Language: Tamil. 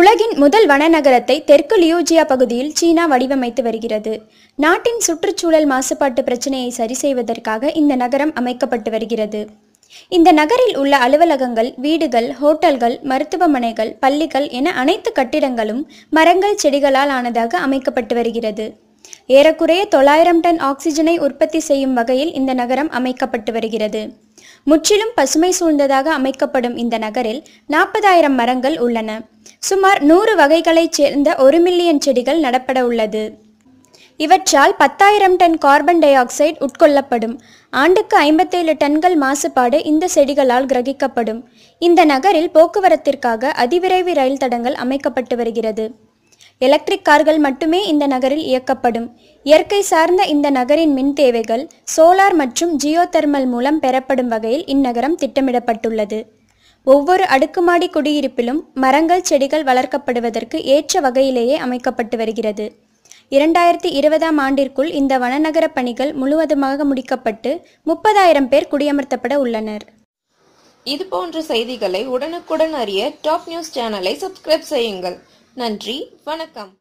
உலகின் முதல் வனநகரத்தை தெற்கு லியூஜியா பகுதியில் சீனா வடிவமைத்து வருகிறது. நாட்டின் சுற்றுச்சூழல் மாசுபாட்டு பிரச்சனையை சரி செய்வதற்காக இந்த நகரம் அமைக்கப்பட்டு வருகிறது. இந்த நகரில் உள்ள அலுவலகங்கள் வீடுகள் ஹோட்டல்கள் மருத்துவமனைகள் பள்ளிகள் என அனைத்து கட்டிடங்களும் மரங்கள் செடிகளால் ஆனதாக அமைக்கப்பட்டு வருகிறது. ஏறக்குறைய தொள்ளாயிரம் டன் ஆக்சிஜனை உற்பத்தி செய்யும் வகையில் இந்த நகரம் அமைக்கப்பட்டு வருகிறது. முற்றிலும் பசுமை சூழ்ந்ததாக அமைக்கப்படும் இந்த நகரில் நாற்பதாயிரம் மரங்கள் உள்ளன. சுமார் நூறு வகைகளைச் சேர்ந்த ஒரு மில்லியன் செடிகள் நடப்பட உள்ளது. இவற்றால் பத்தாயிரம் டன் கார்பன் டை ஆக்சைடு உட்கொள்ளப்படும். ஆண்டுக்கு ஐம்பத்தேழு டன்கள் மாசுபாடு இந்த செடிகளால் கிரகிக்கப்படும். இந்த நகரில் போக்குவரத்திற்காக அதிவிரைவு ரயில் தடங்கள் அமைக்கப்பட்டு வருகிறது. எலக்ட்ரிக் கார்கள் மட்டுமே இந்த நகரில் இயக்கப்படும். இயற்கை சார்ந்த இந்த நகரின் மின் தேவைகள் சோலார் மற்றும் ஜியோ தெர்மல் மூலம் பெறப்படும் வகையில் இந்நகரம் திட்டமிடப்பட்டுள்ளது. ஒவ்வொரு அடுக்குமாடி குடியிருப்பிலும் மரங்கள் செடிகள் வளர்க்கப்படுவதற்கு ஏற்ற வகையிலேயே அமைக்கப்பட்டு வருகிறது. இரண்டாயிரத்தி இருபதாம் ஆண்டிற்குள் இந்த வனநகர பணிகள் முழுவதுமாக முடிக்கப்பட்டு முப்பதாயிரம் பேர் குடியமர்த்தப்பட உள்ளனர். இது போன்ற செய்திகளை உடனுக்குடன் அறிய டாப் நியூஸ் சேனலை சப்ஸ்கிரைப் செய்யுங்கள். நன்றி. வணக்கம்.